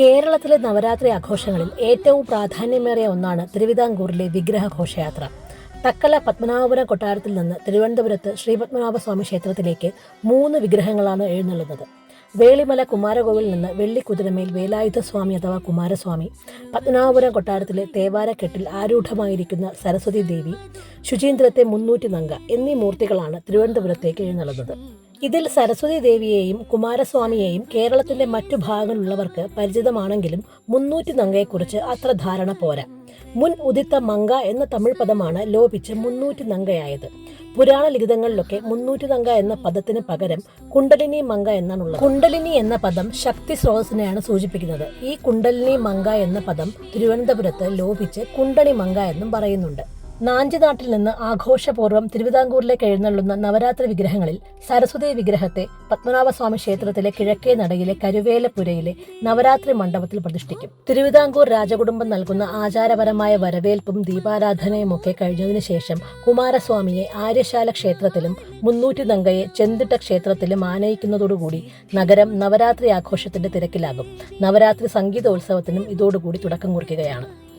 കേരളത്തിലെ നവരാത്രി ആഘോഷങ്ങളിൽ ഏറ്റവും പ്രാധാന്യമേറിയ ഒന്നാണ് തിരുവിതാംകൂറിലെ വിഗ്രഹ ഘോഷയാത്ര. തക്കല പത്മനാഭപുരം കൊട്ടാരത്തിൽ നിന്ന് തിരുവനന്തപുരത്ത് ശ്രീപത്മനാഭസ്വാമി ക്ഷേത്രത്തിലേക്ക് മൂന്ന് വിഗ്രഹങ്ങളാണ് എഴുന്നള്ളുന്നത്. വേളിമല കുമാരകോവിൽ നിന്ന് വെള്ളിക്കുതിരമേൽ വേലായുധസ്വാമി അഥവാ കുമാരസ്വാമി പത്മനാഭപുരം കൊട്ടാരത്തിലെ തേവാരക്കെട്ടിൽ ആരൂഢമായിരിക്കുന്ന സരസ്വതി ദേവി ശുചീന്ദ്രത്തെ മുന്നൂറ്റി നങ്ക എന്നീ മൂർത്തികളാണ് തിരുവനന്തപുരത്തേക്ക് എഴുന്നള്ളുന്നത്. ഇതിൽ സരസ്വതി ദേവിയെയും കുമാരസ്വാമിയെയും കേരളത്തിന്റെ മറ്റു ഭാഗങ്ങളിലുള്ളവർക്ക് പരിചിതമാണെങ്കിലും മുന്നൂറ്റി നങ്കയെക്കുറിച്ച് അത്ര ധാരണ പോരാ. മുൻ ഉദിത്ത മങ്ക എന്ന തമിഴ് പദമാണ് ലോപിച്ച് മുന്നൂറ്റി നങ്കയായത്. പുരാണ ലിഖിതങ്ങളിലൊക്കെ മുന്നൂറ്റി നങ്ക എന്ന പദത്തിന് പകരം കുണ്ടലിനി മങ്ക എന്നാണുള്ളത് കുണ്ടലിനി എന്ന പദം ശക്തി സ്രോതസ്സിനെയാണ് സൂചിപ്പിക്കുന്നത്. ഈ കുണ്ടലിനി മങ്ക എന്ന പദം തിരുവനന്തപുരത്ത് ലോപിച്ച് കുണ്ടണി മങ്ക എന്നും പറയുന്നുണ്ട്. നാഞ്ചിനാട്ടിൽ നിന്ന് ആഘോഷപൂർവം തിരുവിതാംകൂറിലേക്ക് എഴുന്നള്ളുന്ന നവരാത്രി വിഗ്രഹങ്ങളിൽ സരസ്വതി വിഗ്രഹത്തെ പത്മനാഭസ്വാമി ക്ഷേത്രത്തിലെ കിഴക്കേ നടയിലെ കരുവേലപ്പുരയിലെ നവരാത്രി മണ്ഡപത്തിൽ പ്രതിഷ്ഠിക്കും. തിരുവിതാംകൂർ രാജകുടുംബം നൽകുന്ന ആചാരപരമായ വരവേൽപ്പും ദീപാരാധനയുമൊക്കെ കഴിഞ്ഞതിനു ശേഷം കുമാരസ്വാമിയെ ആര്യശാല ക്ഷേത്രത്തിലും മുന്നൂറ്റി നങ്കയെ ചെന്തിട്ട ക്ഷേത്രത്തിലും ആനയിക്കുന്നതോടുകൂടി നഗരം നവരാത്രി ആഘോഷത്തിന്റെ തിരക്കിലാകും. നവരാത്രി സംഗീതോത്സവത്തിനും ഇതോടുകൂടി തുടക്കം കുറിക്കുകയാണ്.